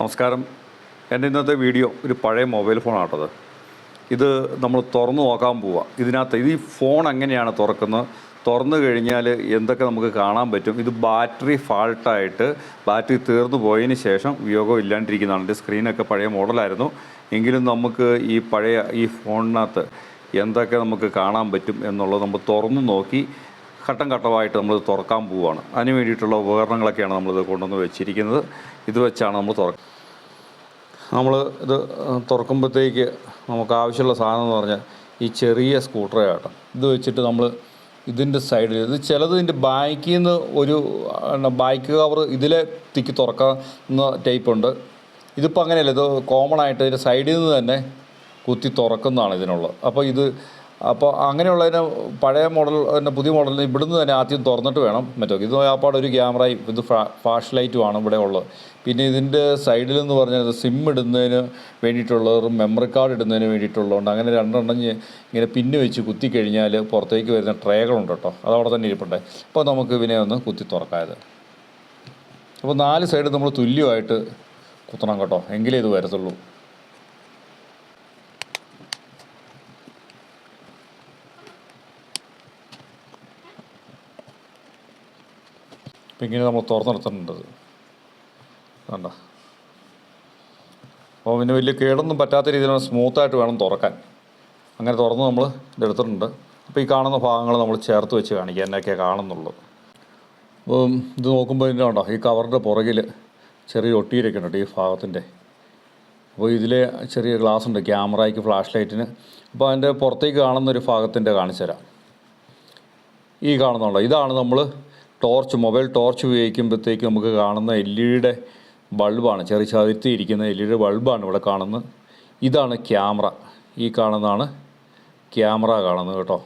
നമസ്കാരം. എന്റെ ഇന്നത്തെ വീഡിയോ ഒരു പഴയ മൊബൈൽ ഫോണാട്ടത്. ഇത് നമ്മൾ തുറന്നു നോക്കാൻ പോവുക ഇതിനകത്ത് ഇത് ഈ ഫോൺ എങ്ങനെയാണ് തുറക്കുന്നത്? തുറന്നു കഴിഞ്ഞാൽ എന്തൊക്കെ നമുക്ക് കാണാൻ പറ്റും? ഇത് ബാറ്ററി ഫാൾട്ടായിട്ട് ബാറ്ററി തീർന്നു പോയതിന് ശേഷം ഉപയോഗം ഇല്ലാണ്ടിരിക്കുന്നതാണ്. എന്റെ സ്ക്രീനൊക്കെ പഴയ മോഡലായിരുന്നു. എങ്കിലും നമുക്ക് ഈ പഴയ ഈ ഫോണിനകത്ത് എന്തൊക്കെ നമുക്ക് കാണാൻ പറ്റും എന്നുള്ളത് നമ്മൾ തുറന്നു നോക്കി ഘട്ടം ഘട്ടമായിട്ട് നമ്മൾ തുറക്കാൻ പോവുകയാണ് അതിന് വേണ്ടിയിട്ടുള്ള ഉപകരണങ്ങളൊക്കെയാണ് നമ്മളിത് കൊണ്ടുവന്ന് വെച്ചിരിക്കുന്നത്. ഇത് വെച്ചാണ് നമ്മൾ തുറക്കുക നമ്മൾ ഇത് തുറക്കുമ്പോഴത്തേക്ക് നമുക്ക് ആവശ്യമുള്ള സാധനം എന്ന് പറഞ്ഞാൽ ഈ ചെറിയ സ്കൂട്ടർ ആട്ടം ഇത് വെച്ചിട്ട് നമ്മൾ ഇതിന്റെ സൈഡിൽ ഇത് ചിലത് ഇതിന്റെ ബാക്കിൽ നിന്ന് ഒരു ബാക്ക് കവർ ഇതിലെ തിക്കി തുറക്കുന്ന ടൈപ്പ് ഉണ്ട് ഇതിപ്പോൾ അങ്ങനെയല്ല ഇത് കോമൺ ആയിട്ട് ഇതിന്റെ സൈഡിൽ നിന്ന് തന്നെ കുത്തി തുറക്കുന്നതാണ് ഇതിനുള്ളത്. അപ്പോൾ ഇത് അപ്പോൾ അങ്ങനെയുള്ളതിന് പഴയ മോഡൽ പിന്നെ പുതിയ മോഡൽ ഇവിടുന്ന് തന്നെ ആദ്യം തുറന്നിട്ട് വേണം. മറ്റോ ഇത് ആപ്പാട് ഒരു ക്യാമറയും ഇത് ഫ്ലാഷ് ലൈറ്റുമാണ് ഇവിടെ ഉള്ളത്. പിന്നെ ഇതിന്റെ സൈഡിൽ എന്ന് പറഞ്ഞാൽ സിം ഇടുന്നതിന് വേണ്ടിയിട്ടുള്ളത് മെമ്മറി കാർഡ് ഇടുന്നതിന് വേണ്ടിയിട്ടുള്ളതുകൊണ്ട് അങ്ങനെ രണ്ടെണ്ണം ഇങ്ങനെ പിന്ന് വെച്ച് കുത്തി കഴിഞ്ഞാൽ പുറത്തേക്ക് വരുന്ന ട്രേകളുണ്ട് കേട്ടോ. അതവിടെ തന്നെ ഇരിപ്പുണ്ടേ. അപ്പോൾ നമുക്ക് ഇതിനെ ഒന്ന് കുത്തി തുറക്കായത്. അപ്പോൾ നാല് സൈഡ് നമ്മൾ തുല്യമായിട്ട് കുത്തണം കേട്ടോ. എങ്കിലേ ഇത് വരത്തുള്ളൂ. ഇങ്ങനെ നമ്മൾ തുറന്നെടുത്തിട്ടുണ്ട്. വേണ്ട അപ്പോൾ പിന്നെ വലിയ കേടൊന്നും പറ്റാത്ത രീതിയിലാണ് സ്മൂത്തായിട്ട് വേണം തുറക്കാൻ. അങ്ങനെ തുറന്ന് നമ്മൾ ഇതെടുത്തിട്ടുണ്ട് അപ്പോൾ ഈ കാണുന്ന ഭാഗങ്ങൾ നമ്മൾ ചേർത്ത് വെച്ച് കാണിക്കുക എന്നൊക്കെ കാണുന്നുള്ളൂ. അപ്പോൾ ഇത് നോക്കുമ്പോൾ ഇതിന്റെ ഉണ്ടോ ഈ കവറിന്റെ പുറകിൽ ചെറിയ ഒട്ടിയിരൊക്കെ ഉണ്ട് ഈ ഭാഗത്തിന്റെ. അപ്പോൾ ഇതിൽ ചെറിയ ഗ്ലാസ് ഉണ്ട് ക്യാമറയ്ക്ക് ഫ്ലാഷ് ലൈറ്റിന്. അപ്പോൾ അതിന്റെ പുറത്തേക്ക് കാണുന്ന ഒരു ഭാഗത്തിന്റെ കാണിച്ചു തരാം. ഈ കാണുന്നുണ്ടോ? ഇതാണ് നമ്മൾ ടോർച്ച് മൊബൈൽ ടോർച്ച് ഉപയോഗിക്കുമ്പോഴത്തേക്ക് നമുക്ക് കാണുന്ന എൽ ഇയുടെ ബൾബാണ് ചെറിയ ചതുർത്തിയിരിക്കുന്ന എൽ ഇയുടെ ബൾബാണ് ഇവിടെ കാണുന്നത്. ഇതാണ് ക്യാമറ. ഈ കാണുന്നതാണ് ക്യാമറ കാണുന്നത് കേട്ടോ.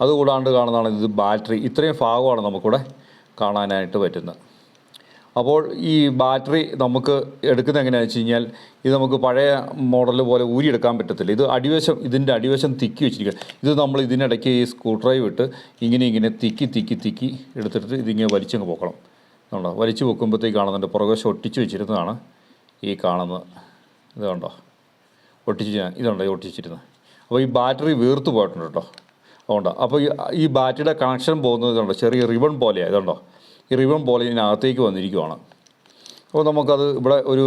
അതുകൂടാണ്ട് കാണുന്നതാണ് ഇത് ബാറ്ററി. ഇത്രയും ഭാഗമാണ് നമുക്കിവിടെ കാണാനായിട്ട് പറ്റുന്നത്. അപ്പോൾ ഈ ബാറ്ററി നമുക്ക് എടുക്കുന്നത് എങ്ങനെയാണെന്ന് വെച്ച് കഴിഞ്ഞാൽ ഇത് നമുക്ക് പഴയ മോഡൽ പോലെ ഊരിയെടുക്കാൻ പറ്റത്തില്ല. ഇത് അടിവശം ഇതിന്റെ അടിവശം തിക്കി വെച്ചിരിക്കുക ഇത് നമ്മൾ ഇതിനിടയ്ക്ക് ഈ സ്ക്രൂ ഡ്രൈവ് ഇട്ട് ഇങ്ങനെ ഇങ്ങനെ തിക്കി തിക്കി തിക്കി എടുത്തിട്ട് ഇതിങ്ങനെ വലിച്ചങ്ങ് പോക്കണം കണ്ടോ വലിച്ചു പൊക്കുമ്പോഴത്തേക്ക് കാണുന്നുണ്ട്. പുറകുവശം ഒട്ടിച്ച് വെച്ചിരുന്നതാണ് ഈ കാണുന്നത് ഇത് കണ്ടോ? ഒട്ടിച്ച് ഇതുണ്ടോ ഈ ഒട്ടിച്ചിരുന്നത് അപ്പോൾ ഈ ബാറ്ററി വീർത്ത് പോയിട്ടുണ്ട് കേട്ടോ. അതുകൊണ്ടോ അപ്പോൾ ഈ ബാറ്ററിയുടെ കണക്ഷൻ പോകുന്നത് ഇതുണ്ടോ? ചെറിയ റിബൺ പോലെയാണ് ഇതുണ്ടോ? ഈ റിബൺ പോലെ ഇതിനകത്തേക്ക് വന്നിരിക്കുവാണ്. അപ്പോൾ നമുക്കത് ഇവിടെ ഒരു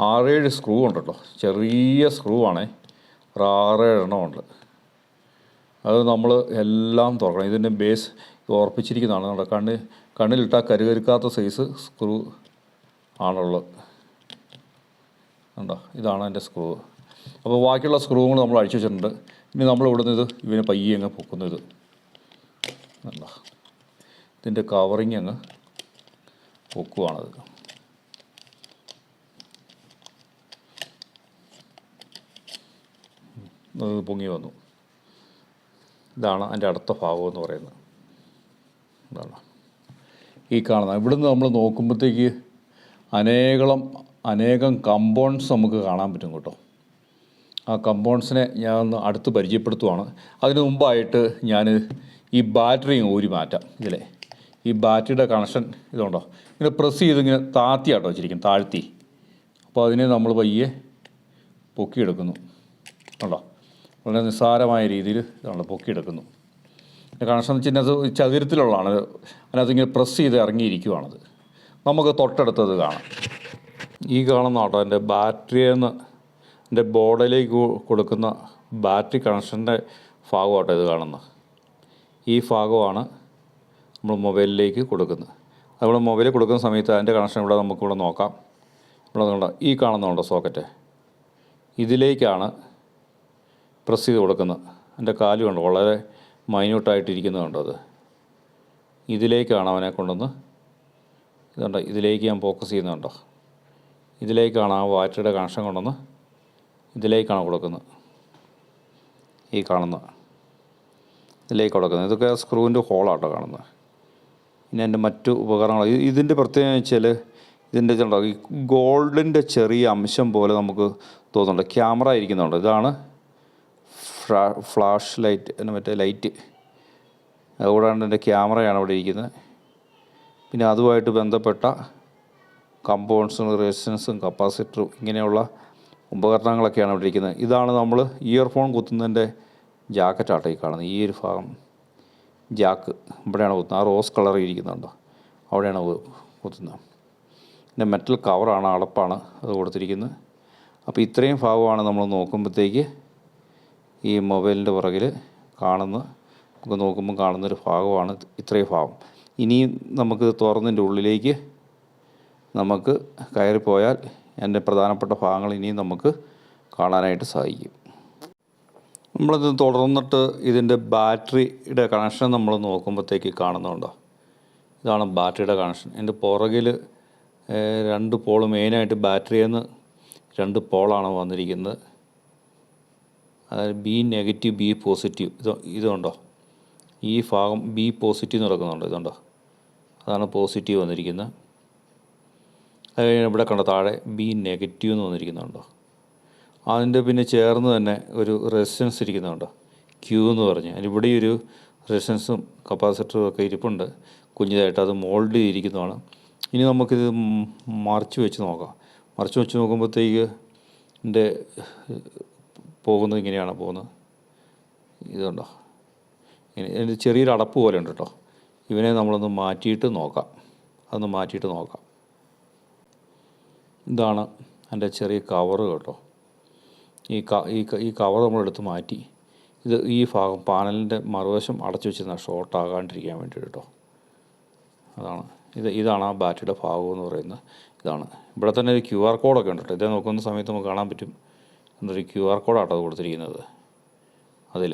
ആറേഴ് സ്ക്രൂ ഉണ്ട് കേട്ടോ. ചെറിയ സ്ക്രൂ ആണേ. ഒരു ആറേഴ് എണ്ണം ഉണ്ട്. അത് നമ്മൾ എല്ലാം തുറക്കണം. ഇതിന്റെ ബേസ് ഉറപ്പിച്ചിരിക്കുന്നതാണ്. നമ്മുടെ കണ്ണ് കണ്ണിലിട്ടാൽ കരുകരുക്കാത്ത സൈസ് സ്ക്രൂ ആണുള്ളത്. കണ്ടോ? ഇതാണ് എന്റെ സ്ക്രൂ അപ്പോൾ ബാക്കിയുള്ള സ്ക്രൂകൾ നമ്മൾ അഴിച്ചു വെച്ചിട്ടുണ്ട്. ഇനി നമ്മൾ ഇവിടുന്ന് ഇത് ഇവനെ പയ്യെ അങ്ങ് പൊക്കുന്നു കണ്ടോ? ഇതിന്റെ കവറിങ് അങ്ങ് പൊക്കുവാണത്. പൊങ്ങി വന്നു. ഇതാണ് അതിന്റെ അടുത്ത ഭാഗം എന്ന് പറയുന്നത്. ഇതാണ്. ഈ കാണുന്നത്. ഇവിടുന്ന് നമ്മൾ നോക്കുമ്പോഴത്തേക്ക് അനേകം അനേകം കമ്പൗണ്ട്സ് നമുക്ക് കാണാൻ പറ്റും കേട്ടോ. ആ കമ്പൗണ്ട്സിനെ ഞാൻ ഒന്ന് അടുത്ത് പരിചയപ്പെടുത്തുവാണ്. അതിന് മുമ്പായിട്ട് ഞാൻ ഈ ബാറ്ററി ഊരി മാറ്റാം ഇതിലെ ഈ ബാറ്ററിയുടെ കണക്ഷൻ ഇതുണ്ടോ? ഇങ്ങനെ പ്രസ് ചെയ്ത് ഇങ്ങനെ താത്തിയാട്ടോ വെച്ചിരിക്കും താഴ്ത്തി. അപ്പോൾ അതിനെ നമ്മൾ പയ്യെ പൊക്കിയെടുക്കുന്നു. ഉണ്ടോ? വളരെ നിസ്സാരമായ രീതിയിൽ ഇതാണ് പൊക്കിയെടുക്കുന്നു. കണക്ഷൻ എന്ന് അത് ചതുരത്തിലുള്ളതാണ്. അതിനകത്ത് ഇങ്ങനെ പ്രസ് ചെയ്ത് ഇറങ്ങിയിരിക്കുവാണത്. നമുക്ക് തൊട്ടടുത്തത് കാണാം. ഈ കാണുന്ന കേട്ടോ എന്റെ ബാറ്ററിയെന്ന് എന്റെ ബോർഡിലേക്ക് കൊടുക്കുന്ന ബാറ്ററി കണക്ഷന്റെ ഭാഗമാട്ടോ ഇത് കാണുന്നത്. ഈ ഭാഗമാണ് നമ്മൾ മൊബൈലിലേക്ക് കൊടുക്കുന്നത്. നമ്മൾ മൊബൈലിൽ കൊടുക്കുന്ന സമയത്ത് അതിന്റെ കണക്ഷൻ ഇവിടെ നമുക്കിവിടെ നോക്കാം. ഇവിടെ കണ്ടോ ഈ കാണുന്നുണ്ടോ സോക്കറ്റ്? ഇതിലേക്കാണ് പ്രസ് ചെയ്ത് കൊടുക്കുന്നത്. എന്റെ കാൽ കണ്ടോ വളരെ മൈന്യൂട്ടായിട്ടിരിക്കുന്നുണ്ടോ അത് ഇതിലേക്കാണ് അവനെ കൊണ്ടുവന്ന് ഇതുണ്ടോ ഇതിലേക്ക് ഞാൻ ഫോക്കസ് ചെയ്യുന്നുണ്ടോ. ഇതിലേക്കാണ് ആ വാറ്റയുടെ കണക്ഷൻ കൊണ്ടുവന്ന് ഇതിലേക്കാണ് കൊടുക്കുന്നത്. ഈ കാണുന്ന ഇതിലേക്ക് കൊടുക്കുന്നത്. ഇതൊക്കെ സ്ക്രൂവിന്റെ ഹോളാട്ടോ കാണുന്നത്. പിന്നെ എന്റെ മറ്റു ഉപകരണങ്ങൾ ഇതിന്റെ പ്രത്യേകത വെച്ചാൽ ഇതിന്റെ ഈ ഗോൾഡിന്റെ ചെറിയ അംശം പോലെ നമുക്ക് തോന്നുന്നുണ്ട്. ക്യാമറ ഇരിക്കുന്നുണ്ട്. ഇതാണ് ഫ്ലാഷ് ലൈറ്റ് എന്ന് മറ്റേ ലൈറ്റ്. അതുകൂടാണ്ട് എന്റെ ക്യാമറയാണ് അവിടെ ഇരിക്കുന്നത്. പിന്നെ അതുമായിട്ട് ബന്ധപ്പെട്ട കമ്പൗണ്ട്സും റെസിസ്റ്റൻസും കപ്പാസിറ്ററും ഇങ്ങനെയുള്ള ഉപകരണങ്ങളൊക്കെയാണ് അവിടെ ഇരിക്കുന്നത്. ഇതാണ് നമ്മൾ ഇയർഫോൺ കുത്തുന്നതിന്റെ ജാക്കറ്റാട്ടോ ഈ കാണുന്നത്. ഈ ഒരു ഭാഗം ജാക്ക് ഇവിടെയാണ് കുത്തുന്നത്. ആ റോസ് കളർ ഇരിക്കുന്നുണ്ടോ. അവിടെയാണ് കുത്തുന്നത്. പിന്നെ മെറ്റൽ കവറാണ് അളപ്പാണ് അത് കൊടുത്തിരിക്കുന്നത്. അപ്പോൾ ഇത്രയും ഭാഗമാണ് നമ്മൾ നോക്കുമ്പോഴത്തേക്ക് ഈ മൊബൈലിന്റെ പുറകിൽ കാണുന്ന നമുക്ക് നോക്കുമ്പോൾ കാണുന്നൊരു ഭാഗമാണ് ഇത് ഇത്രയും ഭാഗം. ഇനിയും നമുക്ക് തുറന്നതിന്റെ ഉള്ളിലേക്ക് നമുക്ക് കയറിപ്പോയാൽ എന്റെ പ്രധാനപ്പെട്ട ഭാഗങ്ങൾ ഇനിയും നമുക്ക് കാണാനായിട്ട് സാധിക്കും. നമ്മളിത് തുടർന്നിട്ട് ഇതിന്റെ ബാറ്ററിയുടെ കണക്ഷൻ നമ്മൾ നോക്കുമ്പോഴത്തേക്ക് കാണുന്നുണ്ടോ? ഇതാണ് ബാറ്ററിയുടെ കണക്ഷൻ എന്റെ പുറകിൽ രണ്ട് പോൾ മെയിനായിട്ട് ബാറ്ററിയിൽ നിന്ന് രണ്ട് പോളാണ് വന്നിരിക്കുന്നത്. അതായത് ബി നെഗറ്റീവ് ബി പോസിറ്റീവ് ഇത് ഇതുണ്ടോ? ഈ ഭാഗം ബി പോസിറ്റീവ് നടക്കുന്നുണ്ടോ? ഇതുണ്ടോ? അതാണ് പോസിറ്റീവ് വന്നിരിക്കുന്നത്. അത് കഴിഞ്ഞാൽ ഇവിടെ കണ്ട താഴെ ബി നെഗറ്റീവ് എന്ന് വന്നിരിക്കുന്നുണ്ടോ? അതിന്റെ പിന്നെ ചേർന്ന് തന്നെ ഒരു റെസിസ്റ്റൻസ് ഇരിക്കുന്നുണ്ടോ? ക്യൂ എന്ന് പറഞ്ഞ്. ഇവിടെ ഒരു റെസിസ്റ്റൻസും കപ്പാസിറ്ററും ഒക്കെ ഇരിപ്പുണ്ട്. കുഞ്ഞിതായിട്ട് അത് മോൾഡ് ചെയ്തിരിക്കുന്നതാണ്. ഇനി നമുക്കിത് മറിച്ച് വെച്ച് നോക്കാം. മറിച്ച് വെച്ച് നോക്കുമ്പോഴത്തേക്ക് എന്റെ പോകുന്നത് ഇങ്ങനെയാണ് പോകുന്നത്. ഇതുണ്ടോ ഇങ്ങനെ ചെറിയൊരു അടപ്പ് പോലെ ഉണ്ട് കേട്ടോ. ഇവനെ നമ്മളൊന്ന് മാറ്റിയിട്ട് നോക്കാം. അതൊന്ന് മാറ്റിയിട്ട് നോക്കാം. ഇതാണ് എന്റെ ചെറിയ കവറ് കേട്ടോ. ഈ ക- ഈ കവർ നമ്മളെടുത്ത് മാറ്റി. ഇത് ഈ ഭാഗം പാനലിന്റെ മറുവശം അടച്ചു വെച്ചിരുന്ന ഷോർട്ട് ആകാണ്ടിരിക്കാൻ വേണ്ടി കേട്ടോ. അതാണ്. ഇത് ഇതാണ് ആ ബാറ്ററിയുടെ ഭാഗം എന്ന് പറയുന്നത്. ഇതാണ്. ഇവിടെ തന്നെ ഒരു ക്യു ആർ കോഡൊക്കെ ഉണ്ട് കേട്ടോ. ഇതേ നോക്കുന്ന സമയത്ത് നമുക്ക് കാണാൻ പറ്റും. എന്നൊരു ക്യു ആർ കോഡാട്ടോ അത് കൊടുത്തിരിക്കുന്നത്. അതിൽ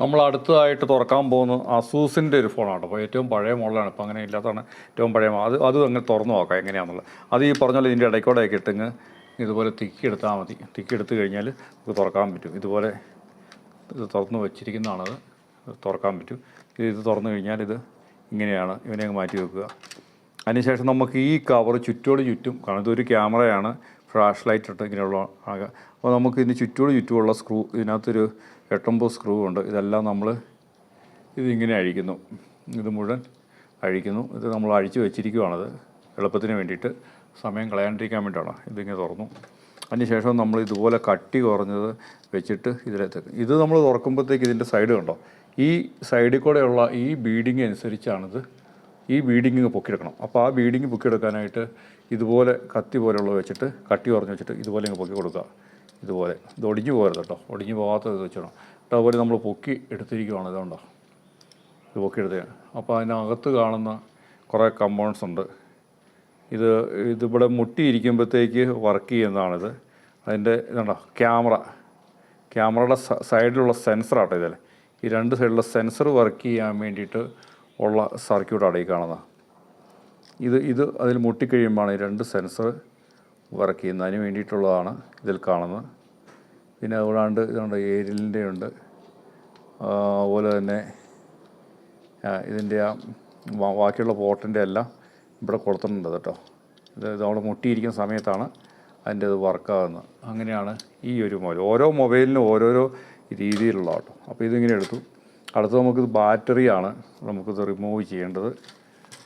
നമ്മൾ അടുത്തതായിട്ട് തുറക്കാൻ പോകുന്ന അസൂസിന്റെ ഒരു ഫോണാണ് അപ്പോൾ ഏറ്റവും പഴയ മോഡലാണ്. ഇപ്പോൾ അങ്ങനെ ഇല്ലാത്തതാണ് ഏറ്റവും പഴയ അത് അത് അങ്ങനെ തുറന്നു നോക്കാം എങ്ങനെയാണെന്നുള്ളത് അത് ഈ പറഞ്ഞ പോലെ ഇതിന്റെ ഇടയ്ക്കൂടെ ഇട്ടിങ്ങ് ഇതുപോലെ തിക്കി എടുത്താൽ മതി. തിക്കി എടുത്തു കഴിഞ്ഞാൽ നമുക്ക് തുറക്കാൻ പറ്റും. ഇതുപോലെ ഇത് തുറന്നു അത് തുറക്കാൻ പറ്റും. ഇത് ഇത് തുറന്നു കഴിഞ്ഞാൽ ഇത് ഇങ്ങനെയാണ്. ഇവനെ അങ്ങ് മാറ്റി വെക്കുക. അതിനുശേഷം നമുക്ക് ഈ കവർ ചുറ്റോട് ചുറ്റും കാരണം ഇതൊരു ക്യാമറയാണ്. ഫ്ലാഷ് ലൈറ്റ് ഇട്ട് ഇങ്ങനെയുള്ള ആകെ. അപ്പോൾ നമുക്ക് ഇതിന് ചുറ്റോട് ചുറ്റുമുള്ള സ്ക്രൂ ഇതിനകത്തൊരു എട്ടൊമ്പത് സ്ക്രൂ ഉണ്ട്. ഇതെല്ലാം നമ്മൾ ഇതിങ്ങനെ അഴിക്കുന്നു. ഇത് മുഴുവൻ അഴിക്കുന്നു. ഇത് നമ്മൾ അഴിച്ചു വെച്ചിരിക്കുവാണത് എളുപ്പത്തിന് വേണ്ടിയിട്ട് സമയം കളയാണ്ടിരിക്കാൻ വേണ്ടിയിട്ടാണ് ഇതിങ്ങനെ തുറന്നു. അതിനുശേഷം നമ്മൾ ഇതുപോലെ കട്ടി കുറഞ്ഞത് വെച്ചിട്ട് ഇതിലേക്ക് ഇത് നമ്മൾ തുറക്കുമ്പോഴത്തേക്ക് ഇതിന്റെ സൈഡ് കണ്ടോ? ഈ സൈഡിൽ കൂടെയുള്ള ഈ ബീഡിങ് അനുസരിച്ചാണിത് ഈ ബീഡിങ് പൊക്കിയെടുക്കണം. അപ്പോൾ ആ ബീഡിങ് പൊക്കിയെടുക്കാനായിട്ട് ഇതുപോലെ കത്തി പോലെയുള്ളത് വെച്ചിട്ട് കട്ടി കുറഞ്ഞ് വെച്ചിട്ട് ഇതുപോലെ ഇങ്ങ് പൊക്കി കൊടുക്കുക. ഇതുപോലെ. ഇത് ഒടിഞ്ഞു പോകരുത് കേട്ടോ. ഒടിഞ്ഞു പോകാത്തത് വെച്ചിടണം കേട്ടോ അതുപോലെ നമ്മൾ പൊക്കി എടുത്തിരിക്കുകയാണ് ഇതുകൊണ്ടോ ഇത് പൊക്കി എടുത്ത് അപ്പോൾ അതിനകത്ത് കാണുന്ന കുറേ കമ്പൗണ്ട്സ് ഉണ്ട്. ഇത് ഇതിവിടെ മുട്ടിയിരിക്കുമ്പോഴത്തേക്ക് വർക്ക് ചെയ്യുന്നതാണിത്. അതിന്റെ ഇതുണ്ടോ? ക്യാമറ ക്യാമറയുടെ സൈഡിലുള്ള സെൻസറാട്ടോ ഇതല്ലേ? ഈ രണ്ട് സൈഡിലുള്ള സെൻസർ വർക്ക് ചെയ്യാൻ വേണ്ടിയിട്ട് ഉള്ള സർക്യൂട്ടാണ് ഈ കാണുന്നത്. ഇത് ഇത് അതിൽ മുട്ടിക്കഴിയുമ്പോഴാണ് ഈ രണ്ട് സെൻസർ വർക്ക് ചെയ്യുന്നത്. അതിന് വേണ്ടിയിട്ടുള്ളതാണ് ഇതിൽ കാണുന്നത്. പിന്നെ അതുകൂടാണ്ട് ഇതുണ്ട് ഏരിലിന്റെ ഉണ്ട്. അതുപോലെ തന്നെ ഇതിന്റെ ആ ബാക്കിയുള്ള പോർട്ടിന്റെ എല്ലാം ഇവിടെ കൊടുത്തിട്ടുണ്ട് കേട്ടോ. ഇത് അവിടെ മുട്ടിയിരിക്കുന്ന സമയത്താണ് അതിന്റെ ഇത് വർക്കാകുന്നത്. അങ്ങനെയാണ് ഈ ഒരു മൊബൈൽ. ഓരോ മൊബൈലിനും ഓരോരോ രീതിയിലുള്ള കേട്ടോ. അപ്പോൾ ഇതിങ്ങനെ എടുത്തു. അടുത്ത് നമുക്കിത് ബാറ്ററിയാണ്. നമുക്കിത് റിമൂവ് ചെയ്യേണ്ടത്.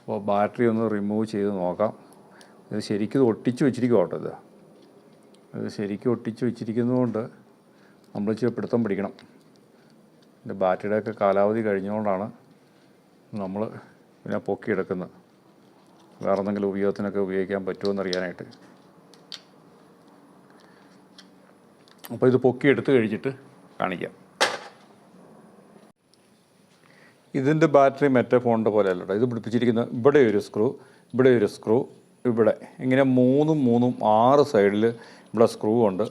അപ്പോൾ ബാറ്ററി ഒന്ന് റിമൂവ് ചെയ്ത് നോക്കാം. ഇത് ശരിക്കും ഒട്ടിച്ച് വെച്ചിരിക്കും കേട്ടോ ഇത്. ഇത് ശരിക്കും ഒട്ടിച്ച് വെച്ചിരിക്കുന്നതുകൊണ്ട് നമ്മൾ ഇച്ചിരി പിടുത്തം പിടിക്കണം. ഇതിന്റെ ബാറ്ററിയുടെയൊക്കെ കാലാവധി കഴിഞ്ഞുകൊണ്ടാണ് നമ്മൾ പിന്നെ പൊക്കിയെടുക്കുന്നത്. വേറെ എന്തെങ്കിലും ഉപയോഗത്തിനൊക്കെ ഉപയോഗിക്കാൻ പറ്റുമോ എന്നറിയാനായിട്ട് അപ്പോൾ ഇത് പൊക്കി എടുത്ത് കഴിച്ചിട്ട് കാണിക്കാം. ഇതിന്റെ ബാറ്ററി മറ്റേ ഫോണിന്റെ പോലെ അല്ലട്ടോ ഇത് പിടിപ്പിച്ചിരിക്കുന്ന ഇവിടെ ഒരു സ്ക്രൂ ഇവിടെ ഒരു സ്ക്രൂ ഇവിടെ. ഇങ്ങനെ മൂന്നും മൂന്നും ആറ് സൈഡിൽ ഇവിടെ സ്ക്രൂ ഉണ്ട്.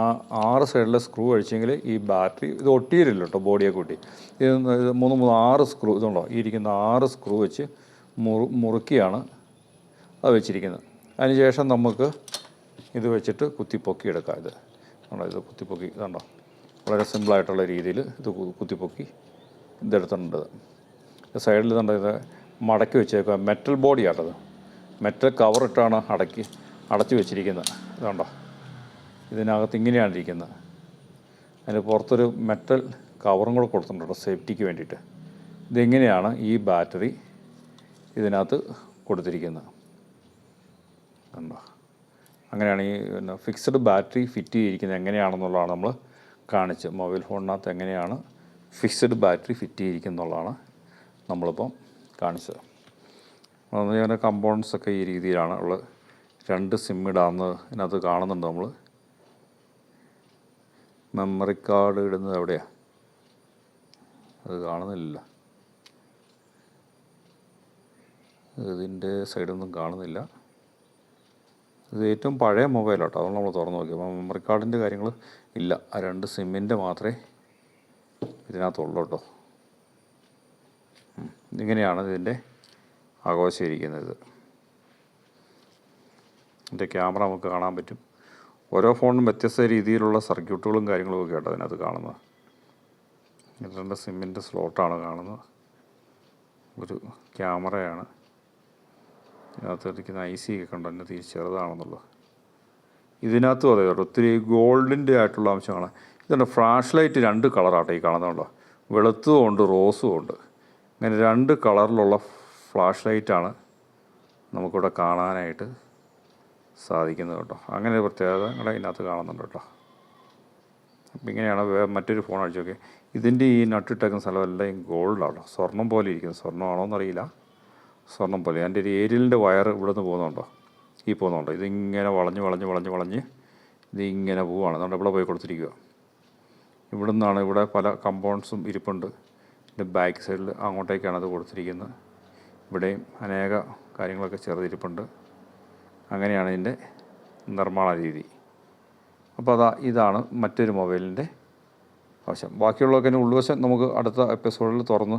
ആ ആറ് സൈഡിലെ സ്ക്രൂ അഴിച്ചെങ്കിൽ ഈ ബാറ്ററി ഇത് ഒട്ടിയില്ല കേട്ടോ ബോഡിയെ കൂട്ടി. ഇത് മൂന്ന് മൂന്ന് ആറ് സ്ക്രൂ ഇതുണ്ടോ? ഈ ഇരിക്കുന്ന ആറ് സ്ക്രൂ വെച്ച് മുറു മുറുക്കിയാണ് അത് വെച്ചിരിക്കുന്നത്. അതിനുശേഷം നമുക്ക് ഇത് വെച്ചിട്ട് കുത്തിപ്പൊക്കി എടുക്കാം ഇത്. ഉണ്ടോ ഇത് കുത്തിപ്പൊക്കി ഇതുണ്ടോ വളരെ സിമ്പിളായിട്ടുള്ള രീതിയിൽ ഇത് കുത്തിപ്പൊക്കി ഇതെടുത്തിട്ടുണ്ട് സൈഡിൽ ഇത് മടക്കി വെച്ചേക്കുക മെറ്റൽ ബോഡിയാണത് മെറ്റൽ കവറിട്ടാണ് അടക്കി അടച്ചു വെച്ചിരിക്കുന്നത്. ഇതുണ്ടോ? ഇതിനകത്ത് ഇങ്ങനെയാണ് ഇരിക്കുന്നത്. അതിന് പുറത്തൊരു മെറ്റൽ കവറും കൂടെ കൊടുത്തിട്ടുണ്ട് സേഫ്റ്റിക്ക് വേണ്ടിയിട്ട്. ഇതെങ്ങനെയാണ് ഈ ബാറ്ററി ഇതിനകത്ത് കൊടുത്തിരിക്കുന്നത്? കണ്ടോ? അങ്ങനെയാണ് ഈ പിന്നെ ഫിക്സഡ് ബാറ്ററി ഫിറ്റ് ചെയ്തിരിക്കുന്നത്. എങ്ങനെയാണെന്നുള്ളതാണ് നമ്മൾ കാണിച്ചത്. മൊബൈൽ ഫോണിനകത്ത് എങ്ങനെയാണ് ഫിക്സഡ് ബാറ്ററി ഫിറ്റ് ചെയ്തിരിക്കുന്നുള്ളതാണ് നമ്മളിപ്പം കാണിച്ചത്. ഞാൻ കമ്പോണൻസ് ഒക്കെ ഈ രീതിയിലാണ് ഉള്ളത് രണ്ട് സിം ഇടാന്ന് ഇതിനകത്ത് കാണുന്നുണ്ട് നമ്മൾ മെമ്മറി കാർഡ് ഇടുന്നത് എവിടെയാണ് അത് കാണുന്നില്ല. ഇതിന്റെ സൈഡൊന്നും കാണുന്നില്ല. ഇത് ഏറ്റവും പഴയ മൊബൈലാട്ടോ അതുകൊണ്ട് നമ്മൾ തുറന്ന് നോക്കി അപ്പോൾ മെമ്മറി കാർഡിന്റെ കാര്യങ്ങൾ ഇല്ല. ആ രണ്ട് സിമ്മിന്റെ മാത്രമേ ഇതിനകത്തുള്ളൂ കേട്ടോ. ഇങ്ങനെയാണ് ഇതിന്റെ ആഘോഷിച്ചിരിക്കുന്നത്. ഇതിന്റെ ക്യാമറ നമുക്ക് കാണാൻ പറ്റും. ഓരോ ഫോണിനും വ്യത്യസ്ത രീതിയിലുള്ള സർക്യൂട്ടുകളും കാര്യങ്ങളും ഒക്കെ ആട്ടോ അതിനകത്ത് കാണുന്നത്. ഇതിന്റെ സിമ്മിന്റെ സ്ലോട്ടാണ് കാണുന്നത്. ഒരു ക്യാമറയാണ്. ഇതിനകത്ത് ഇരിക്കുന്ന ഐ സി ഒക്കെ ഉണ്ട് അതിന്റെ തീരെ ചെറുതാണെന്നുള്ളത്. ഇതിനകത്തും അതെ ഒത്തിരി ഗോൾഡിന്റെ ആയിട്ടുള്ള അംശമാണ് ഇതുണ്ട്. ഫ്ലാഷ് ലൈറ്റ് രണ്ട് കളറാട്ടോ ഈ കാണുന്നുണ്ടോ വെളുത്തും ഉണ്ട് റോസും ഉണ്ട്. അങ്ങനെ രണ്ട് കളറിലുള്ള ഫ്ലാഷ് ലൈറ്റാണ് നമുക്കിവിടെ കാണാനായിട്ട് സാധിക്കുന്നത് കേട്ടോ. അങ്ങനെ ഒരു പ്രത്യേകത കൂടെ ഇതിനകത്ത് കാണുന്നുണ്ട് കേട്ടോ. അപ്പം ഇങ്ങനെയാണ് മറ്റൊരു ഫോൺ അടിച്ചു നോക്കി ഇതിന്റെ ഈ നട്ടിട്ടേക്കുന്ന സ്ഥലമെല്ലാം ഗോൾഡാണ് സ്വർണം പോലെ ഇരിക്കുന്നത് സ്വർണമാണോ എന്നറിയില്ല. സ്വർണം പോലെ. അതിന്റെ ഒരു ഏരിയലിന്റെ വയർ ഇവിടെ നിന്ന് പോകുന്നുണ്ടോ? ഈ പോകുന്നുണ്ടോ? ഇതിങ്ങനെ വളഞ്ഞ് വളഞ്ഞ് വളഞ്ഞ് വളഞ്ഞ് ഇതിങ്ങനെ പോവുകയാണ്. അതുകൊണ്ട് ഇവിടെ പോയി കൊടുത്തിരിക്കുക ഇവിടെ നിന്നാണ് ഇവിടെ പല കമ്പൗണ്ട്സും ഇരിപ്പുണ്ട്. ഇതിന്റെ ബാക്ക് സൈഡിൽ അങ്ങോട്ടേക്കാണ് അത് കൊടുത്തിരിക്കുന്നത്. ഇവിടെയും അനേക കാര്യങ്ങളൊക്കെ ചെറുതിരിപ്പുണ്ട് അങ്ങനെയാണ് ഇതിന്റെ നിർമ്മാണ രീതി. അപ്പോൾ അതാ ഇതാണ് മറ്റൊരു മൊബൈലിന്റെ വശം. ബാക്കിയുള്ളതൊക്കെ ഉൾവശം നമുക്ക് അടുത്ത എപ്പിസോഡിൽ തുറന്ന്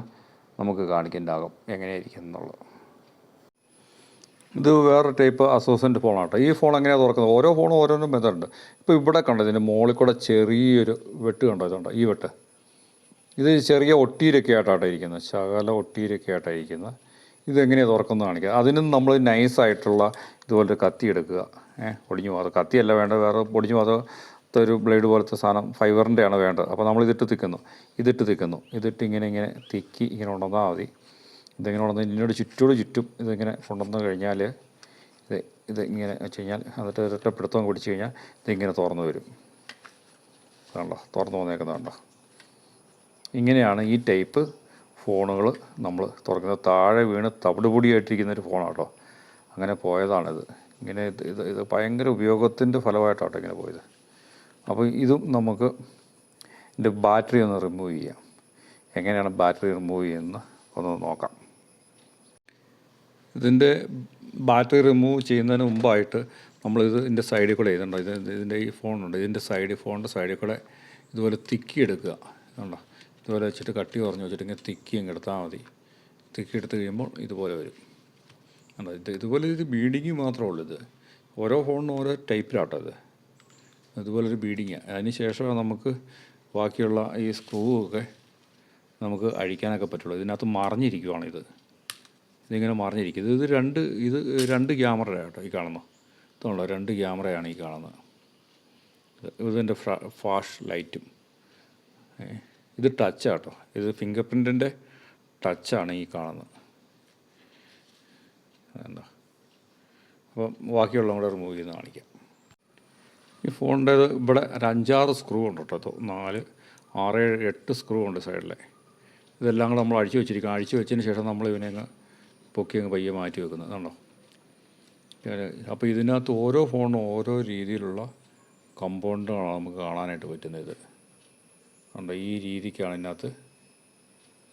നമുക്ക് കാണിക്കേണ്ടാകും എങ്ങനെയായിരിക്കും എന്നുള്ളത്. ഇത് വേറെ ടൈപ്പ് അസോസിന്റെ ഫോണാട്ടോ ഈ ഫോൺ എങ്ങനെയാണ് തുറക്കുന്നത്? ഓരോ ഫോണും ഓരോന്നും ബന്ധമുണ്ട്. ഇപ്പോൾ ഇവിടെ കണ്ടോ ഇതിന്റെ മുകളിൽ കൂടെ ചെറിയൊരു വെട്ട് കണ്ടോ ഇതുണ്ടോ? ഈ വെട്ട്. ഇത് ചെറിയ ഒട്ടീരൊക്കെ ആയിട്ടാണ് ഇരിക്കുന്നത് ശകല ഒട്ടീരൊക്കെ ആയിട്ടാണ് ഇരിക്കുന്നത് ഇതെങ്ങനെയാണ് തുറക്കുന്നത് കാണിക്കുക അതിനും നമ്മൾ നൈസായിട്ടുള്ള ഇതുപോലൊരു കത്തി എടുക്കുക. ഏഹ് ഒടിഞ്ഞു പോകാതെ. കത്തിയല്ല വേണ്ട വേറെ ഒടിഞ്ഞു പോകാത്ത ഒരു ബ്ലേഡ് പോലത്തെ സാധനം ഫൈബറിന്റെ ആണ് വേണ്ടത്. അപ്പോൾ നമ്മൾ ഇതിട്ട് തിക്കുന്നു. ഇതിട്ട് തിക്കുന്നു. ഇതിട്ട് ഇങ്ങനെ ഇങ്ങനെ തിക്കി ഇങ്ങനെ ഉണ്ടെന്നാൽ മതി. ഇതിങ്ങനെ കൊണ്ടുവന്ന് ഇതിനോട് ചുറ്റോട് ചുറ്റും ഇതിങ്ങനെ കൊണ്ടുവന്ന് കഴിഞ്ഞാൽ ഇത് ഇത് ഇങ്ങനെ വെച്ച് കഴിഞ്ഞാൽ എന്നിട്ട് ഇരട്ട പിടുത്തം പിടിച്ച് കഴിഞ്ഞാൽ ഇതിങ്ങനെ തുറന്നു വരും. കണ്ടോ? തുറന്നു വന്നേക്കുന്നുണ്ടോ ഇങ്ങനെയാണ് ഈ ടൈപ്പ് ഫോണുകൾ നമ്മൾ തുറക്കുന്നത്. താഴെ വീണ് തവിട് പൊടിയായിട്ടിരിക്കുന്ന ഒരു ഫോണാണ് കേട്ടോ. അങ്ങനെ പോയതാണിത്. ഇങ്ങനെ ഇത് ഇത് ഇത് ഭയങ്കര ഉപയോഗത്തിന്റെ ഫലമായിട്ടാട്ടോ ഇങ്ങനെ പോയത്. അപ്പോൾ ഇതും നമുക്ക് ഇതിന്റെ ബാറ്ററി ഒന്ന് റിമൂവ് ചെയ്യാം. എങ്ങനെയാണ് ബാറ്ററി റിമൂവ് ചെയ്യുന്നത്? ഒന്ന് നോക്കാം. ഇതിന്റെ ബാറ്ററി റിമൂവ് ചെയ്യുന്നതിന് മുമ്പായിട്ട് നമ്മളിത് ഇതിന്റെ സൈഡിൽ കൂടെ ഇതുണ്ടോ ഇത് ഇതിന്റെ ഈ ഫോണുണ്ട് ഇതിന്റെ സൈഡിൽ ഫോണിന്റെ സൈഡിൽ കൂടെ ഇതുപോലെ തിക്കി എടുക്കുക. ഇതുണ്ടോ ഇതുപോലെ വെച്ചിട്ട് കട്ടി കുറഞ്ഞ് വെച്ചിട്ട് ഇങ്ങനെ തിക്കി അങ്ങ് എടുത്താൽ മതി. തിക്കി എടുത്ത് കഴിയുമ്പോൾ ഇതുപോലെ വരും. ഉണ്ടോ ഇത് ഇതുപോലെ ഇത് ബീഡിങ് മാത്രമേ ഉള്ളൂ ഇത്. ഓരോ ഫോണിനും ഓരോ ടൈപ്പിലാട്ടോ ഇത്. ഇതുപോലൊരു ബീഡിങ് അതിന് ശേഷമേ നമുക്ക് ബാക്കിയുള്ള ഈ സ്ക്രൂ ഒക്കെ നമുക്ക് അഴിക്കാനൊക്കെ പറ്റുള്ളൂ. ഇതിനകത്ത് മറിഞ്ഞിരിക്കുവാണ് ഇത്. ഇതിങ്ങനെ മറിഞ്ഞിരിക്കുന്നത്. ഇത് രണ്ട് ഇത് രണ്ട് ക്യാമറ കേട്ടോ ഈ കാണുന്നത് ഇതുള്ള രണ്ട് ക്യാമറയാണ് ഈ കാണുന്നത് ഇത് ഇതിന്റെ ഫ്ലാഷ് ലൈറ്റും. ഇത് ടച്ച് കേട്ടോ ഇത് ഫിംഗർ പ്രിന്റിന്റെ ടച്ചാണ് ഈ കാണുന്നത്. എന്താ അപ്പം ബാക്കിയുള്ള കൂടെ റിമൂവ് ചെയ്ത് കാണിക്കാം. ഈ ഫോണിന്റെ ഇവിടെ ഒരു അഞ്ചാറ് സ്ക്രൂ ഉണ്ട് കേട്ടോ. നാല് ആറ് ഏഴ് എട്ട് സ്ക്രൂ ഉണ്ട് സൈഡിലെ. ഇതെല്ലാം കൂടെ നമ്മൾ അഴിച്ചു വെച്ചിരിക്കുക അഴിച്ചു വെച്ചതിന് ശേഷം നമ്മൾ അങ്ങ് പൊക്കി അങ്ങ് പയ്യെ മാറ്റി വെക്കുന്നത് കണ്ടോ? അപ്പോൾ ഇതിനകത്ത് ഓരോ ഫോണും ഓരോ രീതിയിലുള്ള കമ്പൗണ്ടുകളാണ് നമുക്ക് കാണാനായിട്ട് പറ്റുന്നത്. കണ്ടോ? ഈ രീതിക്കാണ് ഇതിനകത്ത്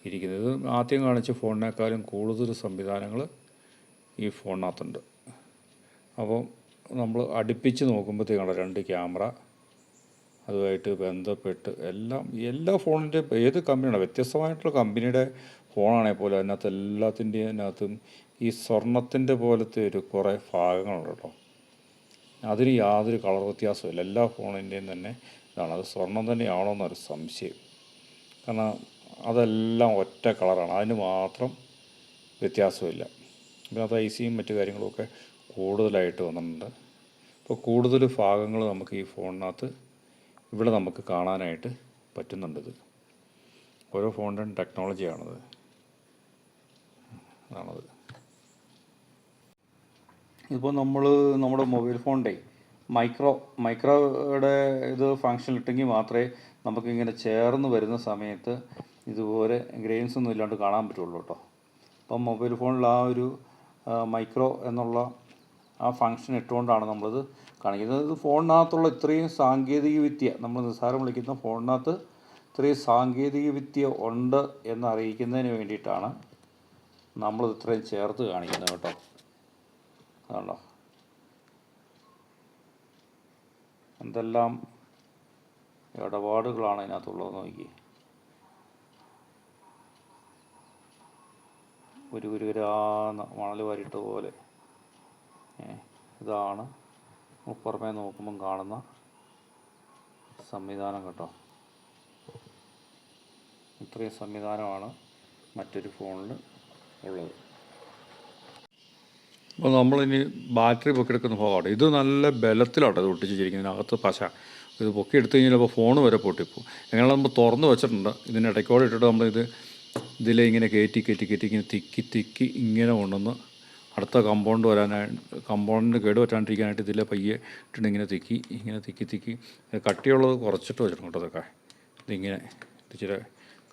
ഇരിക്കുന്നത്. ഇത് ആദ്യം കാണിച്ച ഫോണിനേക്കാളും കൂടുതൽ സംവിധാനങ്ങൾ ഈ ഫോണിനകത്തുണ്ട്. അപ്പോൾ നമ്മൾ അടുപ്പിച്ച് നോക്കുമ്പോഴത്തേക്കാണ് രണ്ട് ക്യാമറ അതുമായിട്ട് ബന്ധപ്പെട്ട് എല്ലാം എല്ലാ ഫോണിന്റെയും ഏത് കമ്പനിയാണ് വ്യത്യസ്തമായിട്ടുള്ള കമ്പനിയുടെ ഫോണാണെങ്കിൽ പോലും അതിനകത്ത് എല്ലാത്തിന്റെയും അതിനകത്തും ഈ സ്വർണത്തിന്റെ പോലത്തെ ഒരു കുറേ ഭാഗങ്ങളുണ്ട് കേട്ടോ അതിന് യാതൊരു കളർ വ്യത്യാസമില്ല എല്ലാ ഫോണിന്റെയും തന്നെ ഇതാണ്. അത് സ്വർണം തന്നെയാണോ എന്നൊരു സംശയം. കാരണം അതെല്ലാം ഒറ്റ കളറാണ്. അതിന് മാത്രം വ്യത്യാസമില്ല ഇതിനകത്ത് ഐസിയും മറ്റു കാര്യങ്ങളുമൊക്കെ കൂടുതലായിട്ട് വന്നിട്ടുണ്ട്. അപ്പോൾ കൂടുതൽ ഭാഗങ്ങൾ നമുക്ക് ഈ ഫോണിനകത്ത് ഇവിടെ നമുക്ക് കാണാനായിട്ട് പറ്റുന്നുണ്ട് ഇത് ഓരോ ഫോണിന്റെയും ടെക്നോളജിയാണത്. അതാണത് ഇപ്പോൾ നമ്മൾ നമ്മുടെ മൊബൈൽ ഫോണിന്റെ മൈക്രോ മൈക്രോയുടെ ഇത് ഫങ്ഷൻ ഇട്ടെങ്കിൽ മാത്രമേ നമുക്കിങ്ങനെ ചേർന്ന് വരുന്ന സമയത്ത് ഇതുപോലെ ഗ്രെയിൻസ് ഒന്നും ഇല്ലാണ്ട് കാണാൻ പറ്റുള്ളൂ കേട്ടോ അപ്പം മൊബൈൽ ഫോണിൽ ആ ഒരു മൈക്രോ എന്നുള്ള ആ ഫങ്ഷൻ ഇട്ടുകൊണ്ടാണ് നമ്മളിത് കാണിക്കുന്നത്. ഇത് ഫോണിനകത്തുള്ള ഇത്രയും സാങ്കേതിക വിദ്യ നമ്മൾ നിസ്സാരം വിളിക്കുന്ന ഫോണിനകത്ത് ഇത്രയും സാങ്കേതിക വിദ്യ ഉണ്ട് എന്ന് അറിയിക്കുന്നതിന് വേണ്ടിയിട്ടാണ് നമ്മളിത് ഇത്രയും ചേർത്ത് കാണിക്കുന്നത് കേട്ടോ. അതാണോ എന്തെല്ലാം ഇടപാടുകളാണ് ഇതിനകത്തുള്ളത് നോക്കി. ഒരു ഗുരുവരാ മണൽ വാരിട്ട പോലെ. ഇതാണ് നമ്മൾ പുറമേ നോക്കുമ്പം കാണുന്ന സംവിധാനം കേട്ടോ. ഇത്രയും സംവിധാനമാണ് മറ്റൊരു ഫോണിൽ ഉള്ളത് അപ്പോൾ നമ്മളിനി ബാറ്ററി പൊക്കിയെടുക്കുന്ന ഭാഗമാണ്. ഇത് നല്ല ബലത്തിലാണ് ഇത് ഒട്ടിച്ചിരിക്കുന്നത്. അകത്ത് പശ ഇത് പൊക്കി എടുത്തു കഴിഞ്ഞാൽ അപ്പോൾ ഫോൺ വരെ പൊട്ടിപ്പോവും. എങ്ങനെ നമ്മൾ തുറന്ന് വെച്ചിട്ടുണ്ട് ഇതിന്റെ ഇടയ്ക്കോടെ ഇട്ടിട്ട് നമ്മളിത് ഇതിലെ ഇങ്ങനെ കയറ്റി കയറ്റി കയറ്റി ഇങ്ങനെ തിക്കി തിക്കി ഇങ്ങനെ കൊണ്ടുവന്ന് അടുത്ത കമ്പൗണ്ട് വരാനായിട്ട് കമ്പൗണ്ടിന് കേട് പറ്റാണ്ടിരിക്കാനായിട്ട് ഇതിലെ പയ്യെ ഇട്ടിട്ട് ഇങ്ങനെ തിക്കി ഇങ്ങനെ തിക്കി തിക്കി. കട്ടിയുള്ളത് കുറച്ചിട്ട് വെച്ചിട്ടുണ്ട് ഇതൊക്കെ. ഇതിങ്ങനെ ഇത് ഇച്ചിരി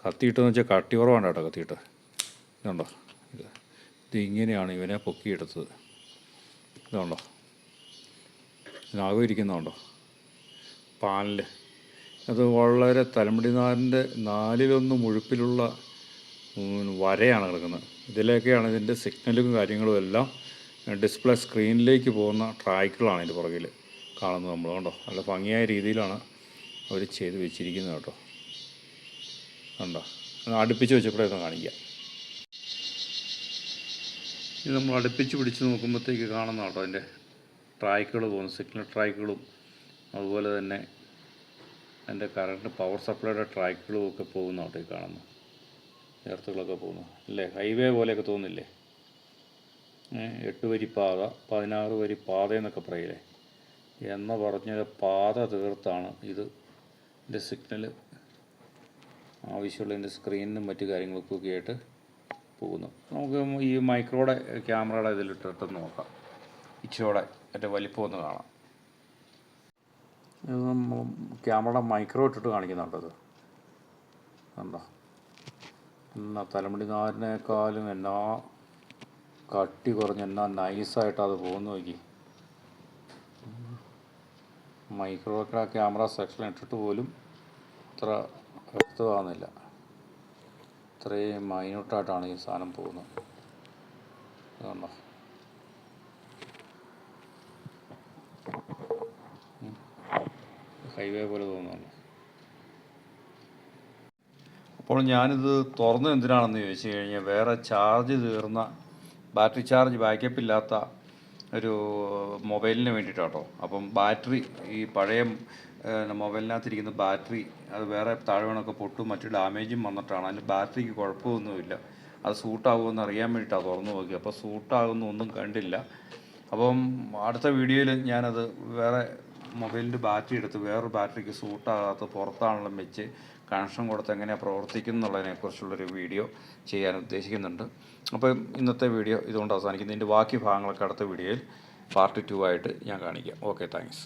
കത്തിയിട്ടെന്ന് വെച്ചാൽ കട്ടി കുറവാണ് കേട്ടോ കത്തിയിട്ട്. ഇതുണ്ടോ? ഇത് ഇങ്ങനെയാണ് ഇവനെ പൊക്കിയെടുത്തത്. ഇതുണ്ടോ ഇതിനകം ഇരിക്കുന്നുണ്ടോ അത് വളരെ തലമുടിനാരിന്റെ നാലിലൊന്ന് മുഴുപ്പിലുള്ള വരയാണ് കിടക്കുന്നത്. ഇതിലേക്കാണ് ഇതിന്റെ സിഗ്നലും കാര്യങ്ങളും എല്ലാം ഡിസ്പ്ലേ സ്ക്രീനിലേക്ക് പോകുന്ന ട്രാക്കുകളാണ് ഇതിന്റെ പുറകിൽ കാണുന്നത് നമ്മൾ കണ്ടോ? നല്ല ഭംഗിയായ രീതിയിലാണ് അവർ ചെയ്ത് വെച്ചിരിക്കുന്നത് കേട്ടോ. കണ്ടോ? അടുപ്പിച്ച് വെച്ചപ്പോഴേ ഒന്ന് കാണിക്കാം. ഇത് നമ്മൾ അടുപ്പിച്ച് പിടിച്ച് നോക്കുമ്പോഴത്തേക്ക് കാണുന്ന കേട്ടോ അതിന്റെ ട്രാക്കുകൾ പോകുന്നു സിഗ്നൽ ട്രാക്കുകളും. അതുപോലെ തന്നെ അതിന്റെ കറണ്ട് പവർ സപ്ലൈയുടെ ട്രാക്കുകളും ഒക്കെ പോകുന്ന കേട്ടോ ഈ കാണുന്നു ചേർത്തുകളൊക്കെ പോകുന്നു. അല്ലേ ഹൈവേ പോലെയൊക്കെ തോന്നില്ലേ എട്ട് വരി പാത പതിനാറ് വരി പാത എന്നൊക്കെ പറയില്ലേ? എന്ന് പറഞ്ഞ പാത തീർത്താണ് ഇത്. ഇതിന്റെ സിഗ്നൽ ആവശ്യമുള്ളതിന്റെ സ്ക്രീനിനും മറ്റു കാര്യങ്ങൾക്കൊക്കെ ആയിട്ട് പോകുന്നു. നമുക്ക് ഈ മൈക്രോയുടെ ക്യാമറയുടെ ഇതിലിട്ടിട്ട് നോക്കാം. ഇച്ചിരിയോടെ എന്റെ വലിപ്പം ഒന്ന് കാണാം. ക്യാമറയുടെ മൈക്രോ ഇട്ടിട്ട് കാണിക്കുന്നുണ്ടത്. എന്താ എന്നാ തലമുടി നാരിനേക്കാളും എന്നാ കട്ടി കുറഞ്ഞ് എന്നാ നൈസായിട്ട് അത് പോകുന്നു നോക്കി. മൈക്രോ ക്യാമറ സെക്ഷൻ ഇട്ടിട്ട് പോലും അത്ര വ്യക്തമാകുന്നില്ല. ഇത്രയും മൈന്യൂട്ടായിട്ടാണ് ഈ സാധനം പോകുന്നത്. അതുകൊണ്ടോ ഹൈവേ പോലെ തോന്നുന്നുണ്ട് അപ്പോൾ ഞാനിത് തുറന്നു എന്തിനാണെന്ന് ചോദിച്ചു കഴിഞ്ഞാൽ വേറെ ചാർജ് തീർന്ന ബാറ്ററി ചാർജ് ബാക്കപ്പ് ഇല്ലാത്ത ഒരു മൊബൈലിന് വേണ്ടിയിട്ടാട്ടോ. അപ്പം ബാറ്ററി ഈ പഴയ മൊബൈലിനകത്തിരിക്കുന്ന ബാറ്ററി അത് വേറെ താഴെ വീണൊക്കെ പൊട്ടും മറ്റു ഡാമേജും വന്നിട്ടാണ്. അതിന്റെ ബാറ്ററിക്ക് കുഴപ്പമൊന്നുമില്ല. അത് സൂട്ടാകുമെന്ന് അറിയാൻ വേണ്ടിയിട്ടാണ് തുറന്നു നോക്കി അപ്പോൾ സൂട്ടാകുന്ന ഒന്നും കണ്ടില്ല. അപ്പം അടുത്ത വീഡിയോയിൽ ഞാനത് വേറെ മൊബൈലിന്റെ ബാറ്ററി എടുത്ത് വേറൊരു ബാറ്ററിക്ക് സൂട്ടാകാത്ത പുറത്താണെങ്കിലും വെച്ച് കണക്ഷൻ കൊടുത്ത് എങ്ങനെയാണ് പ്രവർത്തിക്കുന്നു എന്നുള്ളതിനെക്കുറിച്ചുള്ളൊരു വീഡിയോ ചെയ്യാൻ ഉദ്ദേശിക്കുന്നുണ്ട്. അപ്പോൾ ഇന്നത്തെ വീഡിയോ ഇതുകൊണ്ട് അവസാനിക്കുന്നു. ഇതിന്റെ ബാക്കി ഭാഗങ്ങളൊക്കെ അടുത്ത വീഡിയോയിൽ പാർട്ട് ടു ആയിട്ട് ഞാൻ കാണിക്കാം. Okay thanks.